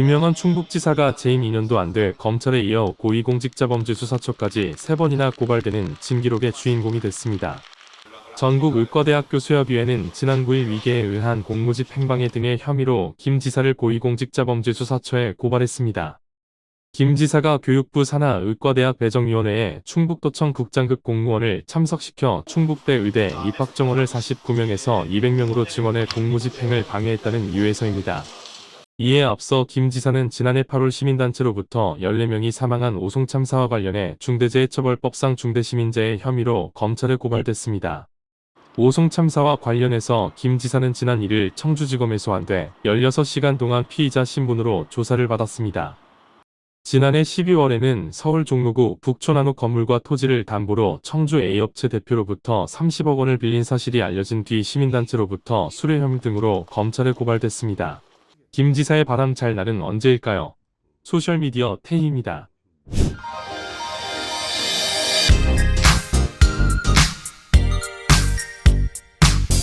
김영환 충북지사가 재임 2년도 안 돼 검찰에 이어 고위공직자범죄수사처까지 3번이나 고발되는 진기록의 주인공이 됐습니다. 전국 의과대학교 수협위회는 지난 9일 위계에 의한 공무집 행방해 등의 혐의로 김 지사를 고위공직자범죄수사처에 고발했습니다. 김 지사가 교육부 산하 의과대학 배정위원회에 충북도청 국장급 공무원을 참석시켜 충북대 의대 입학 정원을 49명에서 200명으로 증원해 공무집행을 방해했다는 유해서입니다. 이에 앞서 김 지사는 지난해 8월 시민단체로부터 14명이 사망한 오송 참 사와 관련해 중대재해처벌법상 중대시민재해 혐의로 검찰에 고발됐습니다. 오송 참 사와 관련해서 김 지사는 지난 1일 청주지검에 소환돼 16시간 동안 피의자 신분으로 조사를 받았습니다. 지난해 12월에는 서울 종로구 북촌한옥 건물과 토지를 담보로 청주 A업체 대표로부터 30억 원을 빌린 사실이 알려진 뒤 시민단체로부터 수뢰 혐의 등으로 검찰에 고발됐습니다. 김 지사의 바람 잘 날은 언제일까요? 소셜미디어 태희입니다.